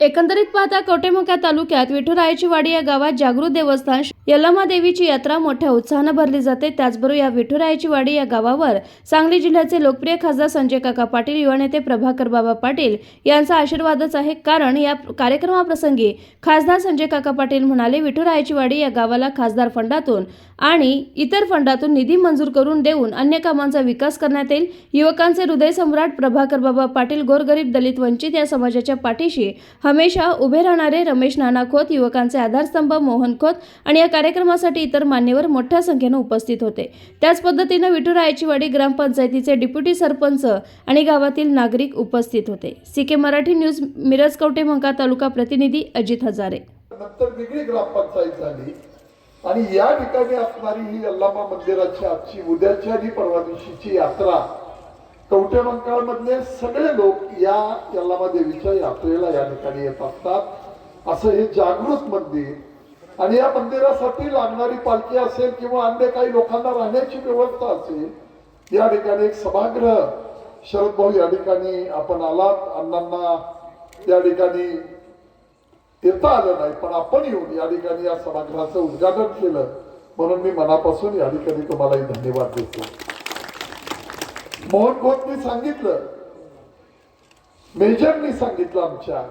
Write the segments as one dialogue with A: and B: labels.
A: एकंदरीत पाहता कवटेमका तालुक्यात विठुरायाची वाडी या गावात जागृत देवस्थान यल्लामा देवीची यात्रा मोठ्या उत्साहानं भरली जाते. त्याचबरोबर या विठुरायाची वाडी या गावावर सांगली जिल्ह्याचे लोकप्रिय खासदार संजय काका पाटील युवा नेते प्रभाकर बाबा पाटील यांचा आशीर्वादच आहे. कारण या कार्यक्रमाप्रसंगी खासदार संजय काका पाटील म्हणाले विठुरायाची वाडी या गावाला खासदार फंडातून आणि इतर फंडातून निधी मंजूर करून देऊन अन्य कामांचा विकास करण्यात येईल. युवकांचे हृदय सम्राट प्रभाकर बाबा पाटील गोरगरीब दलित वंचित या समाजाच्या पाठीशी हमेशा उभे राहणारे रमेश नाना खोत युवकांचे आधारस्तंभ मोहन खोत आणि या कार्यक्रमासाठी इतर मान्यवर मोठ्या संख्येनं उपस्थित होते. त्याच पद्धतीनं विठुरायाची वाडी ग्रामपंचायतीचे डिप्युटी सरपंच आणि गावातील नागरिक उपस्थित होते. C K Marathi news Miraj Kavathe मंका तालुका प्रतिनिधी अजित हजारे.
B: वेगळी ग्रामपंचायत झाली आणि या ठिकाणी असणारी ही अल्लामा मंदिराची आजची उद्याची आणि परवा दिवशीची यात्रा कवटे बंगालमधले सगळे लोक या यल्लामा देवीच्या यात्रेला या ठिकाणी येत असतात. असं हे जागृत मंदिर. आणि या मंदिरासाठी लागणारी पालखी असेल किंवा अन्य काही लोकांना राहण्याची व्यवस्था असेल या ठिकाणी एक सभागृह. शरद भाऊ या ठिकाणी आपण आलात. अण्णांना या ठिकाणी येता आलं नाही पण आपण येऊन या ठिकाणी या सभागृहाचं उद्घाटन केलं. म्हणून मी मनापासून या ठिकाणी तुम्हालाही धन्यवाद देतो. मोहन खोतनी सांगितलं. मेजरनी सांगितलं आमच्या.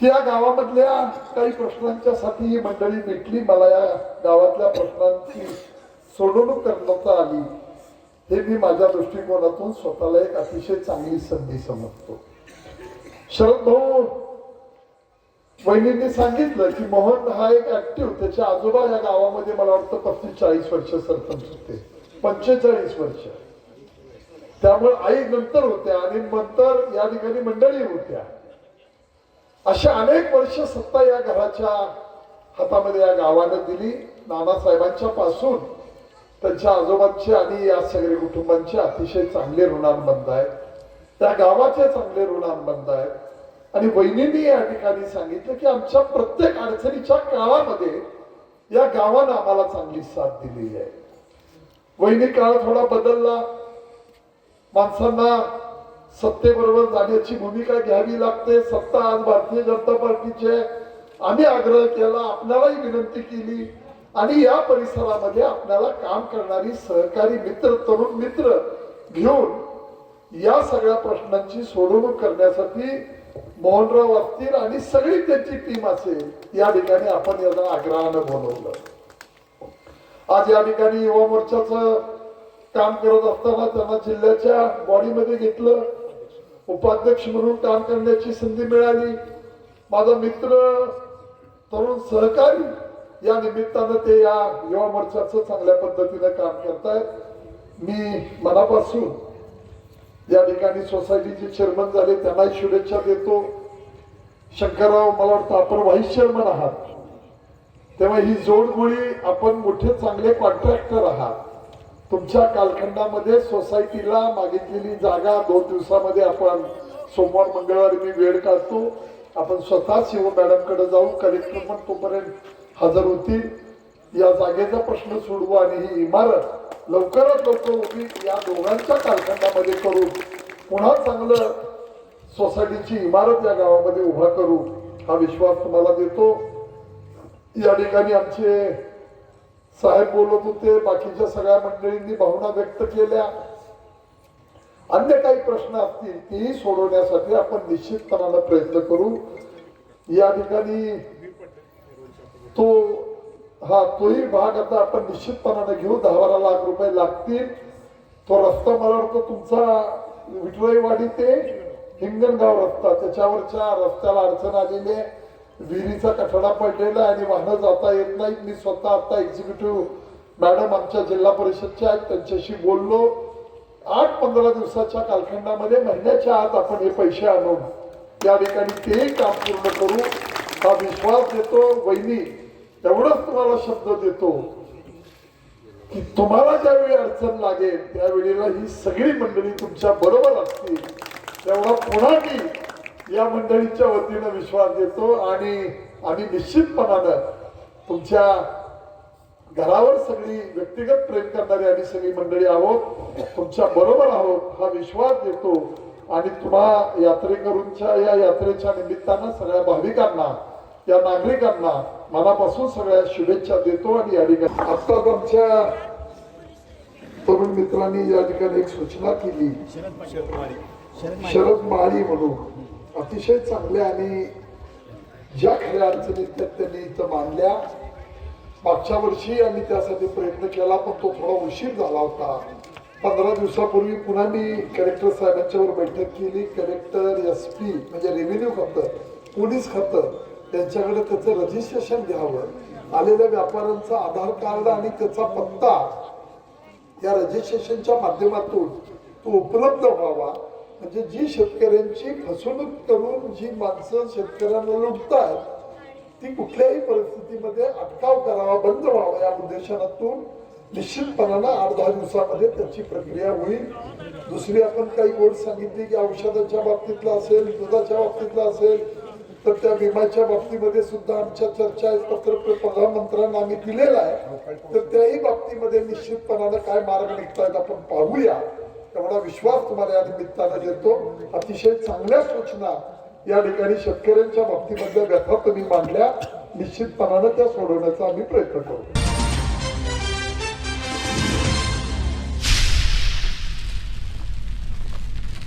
B: की या गावामधल्या काही प्रश्नांच्यासाठी ही मंडळी भेटली मला या गावातल्या प्रश्नांची सोडवणूक करण्यात आली. हे मी माझ्या दृष्टिकोनातून स्वतःला एक अतिशय चांगली संधी समजतो. शरद भाऊ वहिनींनी सांगितलं की मोहन हा एक ऍक्टिव्ह त्याच्या आजोबा या गावामध्ये मला वाटतं पस्तीस चाळीस वर्ष सरपंच होते. पंचेचाळीस वर्ष. त्यामुळे आई नंतर होत्या आणि नंतर या ठिकाणी मंडळी होत्या. अशा अनेक वर्ष सत्ता या घराच्या हातामध्ये या गावानं दिली. नानासाहेबांच्या पासून त्यांच्या आजोबांचे आणि या सगळे कुटुंबांचे अतिशय चांगले ऋणानुबंध आहेत. त्या गावाचे चांगले ऋणानुबंध आहेत. आणि वहिनींनी या ठिकाणी सांगितलं की आमच्या प्रत्येक अडचणीच्या काळामध्ये या गावानं आम्हाला चांगली साथ दिली आहे. वैदिक काळ थोडा बदलला. माणसांना सत्तेबरोबर जाण्याची भूमिका घ्यावी लागते. सत्ता आज भारतीय जनता पार्टीची आहे. आम्ही आग्रह केला आपल्यालाही विनंती केली आणि या परिसरामध्ये आपल्याला काम करणारी सहकारी मित्र तरुण मित्र घेऊन या सगळ्या प्रश्नांची सोडवणूक करण्यासाठी मोहनराव असतील आणि सगळी त्यांची टीम असेल या ठिकाणी आपण याला आग्रहानं बोलवलं. आज या ठिकाणी युवा मोर्चाचं काम करत असताना त्यांना जिल्ह्याच्या बॉडीमध्ये घेतलं. उपाध्यक्ष म्हणून काम करण्याची संधी मिळाली. माझा मित्र तरुण सहकारी या निमित्तानं ते या युवा मोर्चाचं चांगल्या पद्धतीनं काम करतायत. मी मनापासून या ठिकाणी सोसायटीचे चेअरमन झाले त्यांनाही शुभेच्छा देतो. शंकरराव मला वाटतं आपण व्हाईस चेअरमन आहात. तेव्हा ही जोडगोळी आपण मोठे चांगले कॉन्ट्रॅक्टर आहात. तुमच्या कालखंडामध्ये सोसायटीला मागितलेली जागा दोन दिवसामध्ये आपण सोमवार मंगळवारी मी वेळ काढतो. आपण स्वतः शिव मॅडमकडे जाऊ कलेक्टर पण तोपर्यंत हजर होतील. या जागेचा प्रश्न सोडवू आणि ही इमारत लवकरात लवकर उभी या दोघांच्या कालखंडामध्ये करू पुन्हा चांगलं सोसायटीची इमारत या गावामध्ये उभा करू हा विश्वास तुम्हाला देतो. या ठिकाणी आमचे साहेब बोलत होते बाकीच्या सगळ्या मंडळींनी भावना व्यक्त केल्या. अन्य काही प्रश्न असतील तेही सोडवण्यासाठी आपण निश्चितपणाला प्रयत्न करू. या ठिकाणी तो हा तोही भाग आता आपण निश्चितपणाने घेऊ. दहा बारा लाख रुपये लागतील. तो रस्ता मला तो तुमचा विठुराईवाडी ते हिंगणगाव रस्ता त्याच्यावरच्या रस्त्याला अडचण आलेली आहे. विहिरीचा कठडा पडलेला आहे आणि वाहनं जाता येत नाहीत. मी स्वतः आता एक्झिक्युटिव्ह मॅडम आमच्या जिल्हा परिषदच्या आहेत. त्यांच्याशी बोललो. आठ पंधरा दिवसाच्या कालखंडामध्ये महिन्याच्या आत आपण हे पैसे आणून त्या ठिकाणी तेही काम पूर्ण करू. हा विश्वास देतो. वहिनी एवढंच तुम्हाला शब्द देतो की तुम्हाला ज्यावेळी अडचण लागेल त्यावेळेला ही सगळी मंडळी तुमच्या बरोबर असतील. तेवढा पुन्हा मी या मंडळीच्या वतीनं विश्वास देतो आणि आम्ही निश्चितपणानं तुमच्या घरावर सगळी व्यक्तिगत प्रेम करणारी आम्ही सगळी मंडळी आहोत तुमच्या बरोबर आहोत हा विश्वास देतो. आणि तुम्हा यात्रेकरूंच्या या यात्रेच्या निमित्तानं सगळ्या भाविकांना या नागरिकांना मनापासून सगळ्या शुभेच्छा देतो आणि या ठिकाणी आत्ताच आमच्या तरुण मित्रांनी या ठिकाणी एक सूचना केली. शरद माळी म्हणून. अतिशय चांगल्या आणि ज्या खऱ्या अडचणी त्या त्यांनी इथं मांडल्या. मागच्या वर्षी आम्ही त्यासाठी प्रयत्न केला पण तो थोडा उशीर झाला होता. पंधरा दिवसापूर्वी पुन्हा मी कलेक्टर साहेबांच्यावर बैठक केली. कलेक्टर एस पी म्हणजे रेव्हेन्यू खातं पोलीस खातं त्यांच्याकडे त्याचं रजिस्ट्रेशन घ्यावं. आलेल्या व्यापाऱ्यांचा आधार कार्ड आणि त्याचा पत्ता या रजिस्ट्रेशनच्या माध्यमातून तो उपलब्ध व्हावा. म्हणजे जी शेतकऱ्यांची फसवणूक करून जी माणसं शेतकऱ्यांना लुटतात ती कुठल्याही परिस्थितीमध्ये अटकाव करावा बंद व्हावा या उद्देशातून निश्चितपणानं आठ दहा दिवसामध्ये त्याची प्रक्रिया होईल. दुसरी आपण काही गोड सांगितली की औषधाच्या बाबतीतला असेल दुधाच्या बाबतीतला असेल तर त्या विम्याच्या बाबतीमध्ये सुद्धा आमच्या चर्चा आहेत पत्र प्रधानमंत्र्यांना आम्ही दिलेला आहे. तर त्याही बाबतीमध्ये निश्चितपणानं काय मार्ग निघतायत आपण पाहूया. तेवढा विश्वास तुम्हाला या निमित्तानं देतो. अतिशय चांगल्या सूचना या ठिकाणी शेतकऱ्यांच्या बाबतीमधल्या व्यथा तुम्ही मांडल्या. निश्चितपणानं त्या सोडवण्याचा आम्ही प्रयत्न करू.